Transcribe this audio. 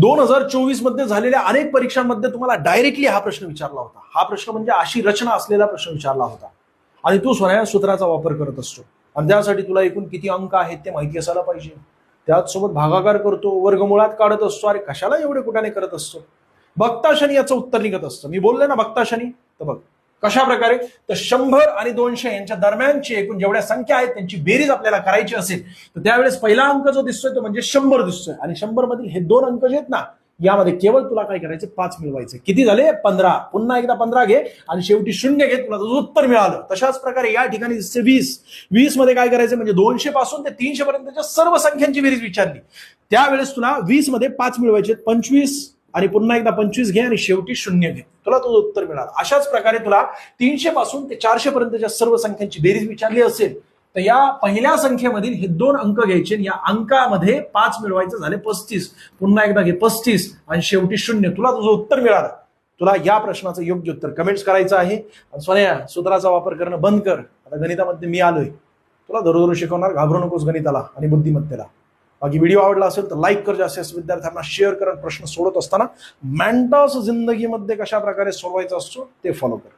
दोन हजार चोवीसमध्ये झालेल्या अनेक परीक्षांमध्ये तुम्हाला डायरेक्टली हा प्रश्न विचारला होता. हा प्रश्न म्हणजे अशी रचना असलेला प्रश्न विचारला होता. आणि तू स्वराया सूत्राचा वापर करत असतो. आणि त्यासाठी तुला एकूण किती अंक आहेत ते माहिती असायला पाहिजे. त्याचसोबत भागाकार करतो वर्गमुळात काढत असतो. अरे कशाला एवढे कुठाने करत असतो? बघताशनी याचं उत्तर निघत असतं. मी बोलले ना बघताशनी तर बघ. कशा प्रकारे तर शंभर आणि दोनशे यांच्या दरम्यानची एकूण जेवढ्या संख्या आहेत त्यांची बेरीज आपल्याला करायची असेल तर त्यावेळेस पहिला अंक जो दिसतोय तो म्हणजे शंभर दिसतोय. आणि शंभर मधील हे दोन अंक जे आहेत ना यामध्ये केवळ तुला काय करायचे पाच मिळवायचे. किती झाले? पंधरा. पुन्हा एकदा पंधरा घे आणि शेवटी शून्य घे तुला तुझं उत्तर मिळालं. तशाच प्रकारे या ठिकाणी दिसते वीस. वीसमध्ये काय करायचं? म्हणजे दोनशे पासून ते तीनशे पर्यंतच्या सर्व संख्यांची बेरीज विचारली. त्यावेळेस तुला वीसमध्ये पाच मिळवायचे पंचवीस. आणि पुन्हा एकदा पंचवीस घे आणि शेवटी शून्य घे. तुला तुझं उत्तर मिळालं. अशाच प्रकारे तुला तीनशे पासून ते चारशे पर्यंतच्या सर्व संख्यांची बेरीज विचारली असेल तर या पहिल्या संख्येमधील हे दोन अंक घ्यायचे आणि या अंकामध्ये पाच मिळवायचे झाले पस्तीस. पुन्हा एकदा घे पस्तीस आणि शेवटी शून्य. तुला तुझं उत्तर मिळालं. तुला या प्रश्नाचं योग्य उत्तर कमेंट्स करायचं आहे. आणि सोन्या सूत्राचा वापर करणं बंद कर. आता गणितामध्ये मी आलोय. तुला दररोज शिकवणार घाबरू नकोस गणिताला आणि बुद्धिमत्तेला. बाकी व्हिडिओ आवडला असेल तर लाईक कर जास्तीत जास्त विद्यार्थ्यांना शेअर कर प्रश्न सोडत असताना मॅन्टॉस जिंदगीमध्ये कशा प्रकारे सोडवायचा असतो ते फॉलो कर.